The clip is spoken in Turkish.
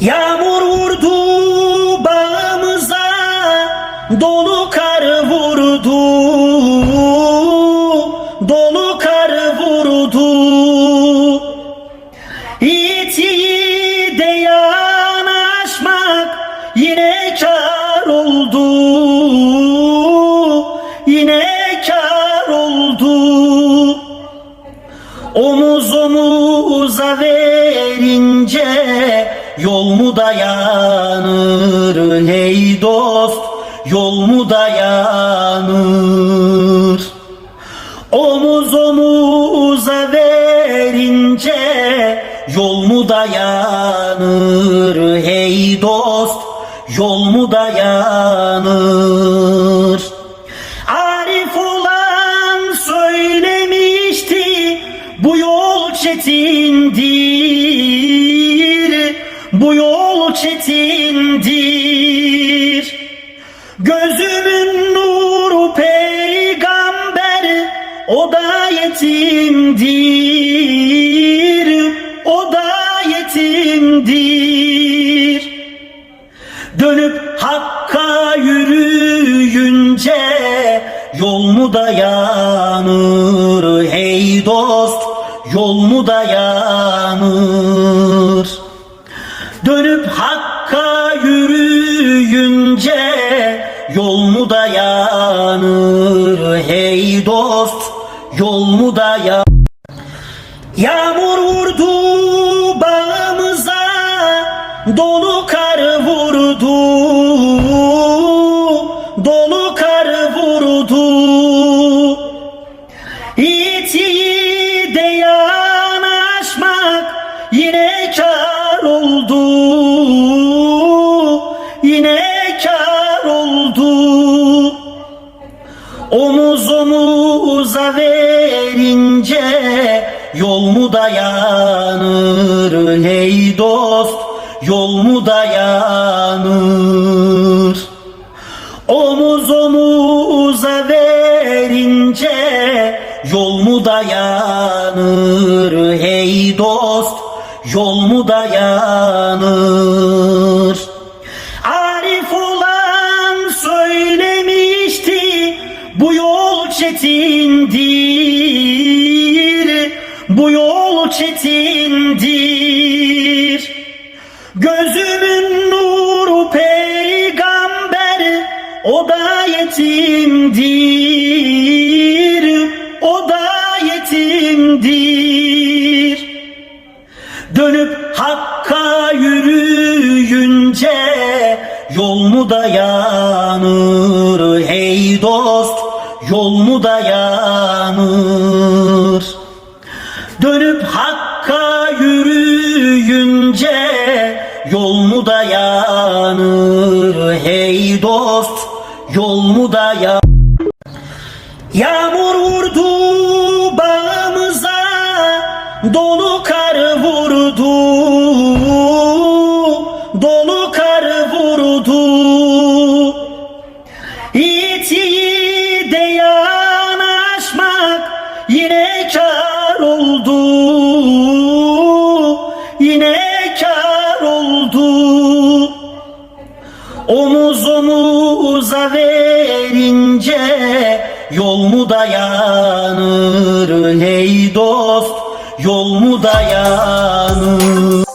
Yağmur vurdu bağımıza Dolu kar vurdu. Dolu kar vurdu. İt yiğide yanaşmak Yine kar oldu. Yine kar oldu. Omuz omuza verince yol mu dayanır hey dost? Yol mu dayanır? Omuz omuza verince yol mu dayanır hey dost? Yol mu dayanır? Arif olan söylemişti bu yol yol çetindir. Gözümün nuru peygamber o da yetimdir. O da yetimdir. Dönüp Hakk'a yürüyünce yol mu dayanır hey dost? Yol mu dayanır dayanır hey dost yol mu dayanır Yağmur vurdu bağımıza Dolu kar vurdu. Dolu kar vurdu. İt yiğide yanaşmak Yine kar oldu Omuz omuza verince yol mu dayanır hey dost? Yol mu dayanır? Omuz omuza verince yol mu dayanır hey dost? Yol mu dayanır çetindir bu yol çetindir. Gözümün nuru peygamber o da yetimdir o da yetimdir. Dönüp Hakk'a yürüyünce yol mu dayanır yol mu dayanır hey dost? Yol mu dayanır Yağmur vurdu bağımıza Dolu kar vurdu. Dolu kar vurdu. İt yiğide yanaşmak Yine kar oldu Omuz omuza verince yol mu dayanır hey dost? Yol mu dayanır